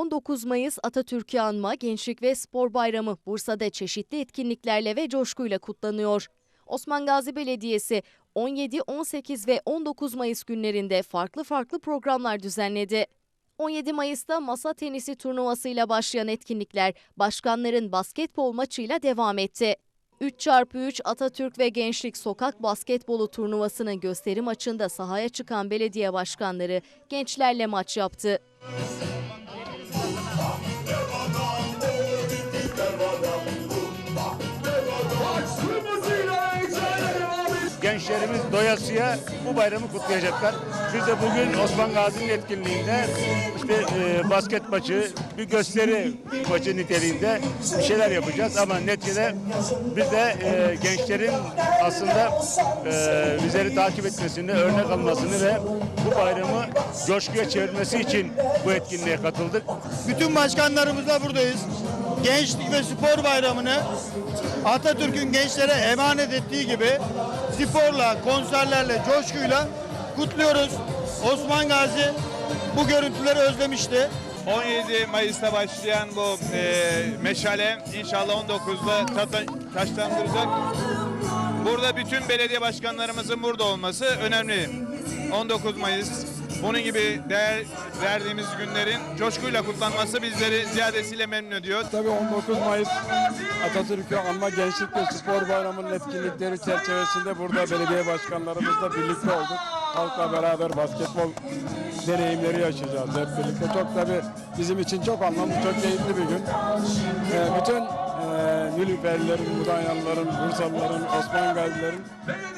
19 Mayıs Atatürk'ü anma Gençlik ve Spor Bayramı Bursa'da çeşitli etkinliklerle ve coşkuyla kutlanıyor. Osman Gazi Belediyesi 17, 18 ve 19 Mayıs günlerinde farklı farklı programlar düzenledi. 17 Mayıs'ta masa tenisi turnuvasıyla başlayan etkinlikler başkanların basketbol maçıyla devam etti. 3x3 Atatürk ve Gençlik Sokak Basketbolu turnuvasının gösteri maçında sahaya çıkan belediye başkanları gençlerle maç yaptı. Gençlerimiz doyasıya bu bayramı kutlayacaklar. Biz de bugün Osman Gazi'nin etkinliğinde işte e, basket maçı, bir gösteri maçı niteliğinde bir şeyler yapacağız. Ama neticede biz de e, gençlerin aslında e, bizleri takip etmesini, örnek almasını ve bu bayramı coşkuya çevirmesi için bu etkinliğe katıldık. Bütün başkanlarımızla buradayız. Gençlik ve Spor Bayramı'nı Atatürk'ün gençlere emanet ettiği gibi sporla, konserlerle, coşkuyla kutluyoruz. Osman Gazi bu görüntüleri özlemişti. 17 Mayıs'ta başlayan bu e, meşale inşallah 19'da tata- taşlandıracak. Burada bütün belediye başkanlarımızın burada olması önemli. 19 Mayıs bunun gibi değer verdiğimiz günlerin coşkuyla kutlanması bizleri ziyadesiyle memnun ediyor. Tabii 19 Mayıs Atatürk'ü anma Gençlik ve Spor Bayramı'nın etkinlikleri çerçevesinde burada belediye başkanlarımızla birlikte olduk. Halkla beraber basketbol deneyimleri yaşayacağız hep birlikte. Çok tabii bizim için çok anlamlı, çok keyifli bir gün. Ee, bütün e, Nilüferlilerin, Mudanyalıların, Bursalıların, Osman Gazilerin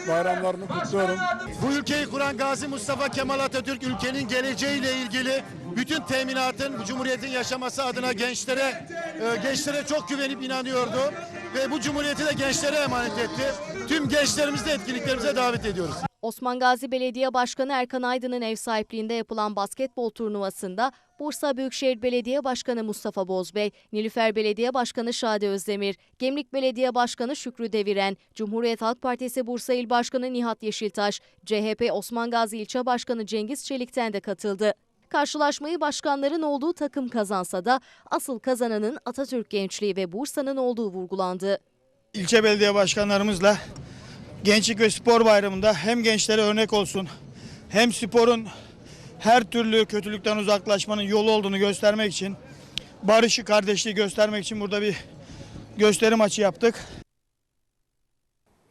bayramlarını kutluyorum. Bu ülkeyi kuran Gazi Mustafa Kemal Atatürk ülkenin geleceğiyle ilgili bütün teminatın bu cumhuriyetin yaşaması adına gençlere e, gençlere çok güvenip inanıyordu ve bu cumhuriyeti de gençlere emanet etti. Tüm gençlerimizi de etkinliklerimize davet ediyoruz. Osman Gazi Belediye Başkanı Erkan Aydın'ın ev sahipliğinde yapılan basketbol turnuvasında Bursa Büyükşehir Belediye Başkanı Mustafa Bozbey, Nilüfer Belediye Başkanı Şadi Özdemir, Gemlik Belediye Başkanı Şükrü Deviren, Cumhuriyet Halk Partisi Bursa İl Başkanı Nihat Yeşiltaş, CHP Osman Gazi İlçe Başkanı Cengiz Çelik'ten de katıldı. Karşılaşmayı başkanların olduğu takım kazansa da asıl kazananın Atatürk gençliği ve Bursa'nın olduğu vurgulandı. ilçe belediye başkanlarımızla Gençlik ve Spor Bayramı'nda hem gençlere örnek olsun hem sporun her türlü kötülükten uzaklaşmanın yolu olduğunu göstermek için barışı, kardeşliği göstermek için burada bir gösteri maçı yaptık.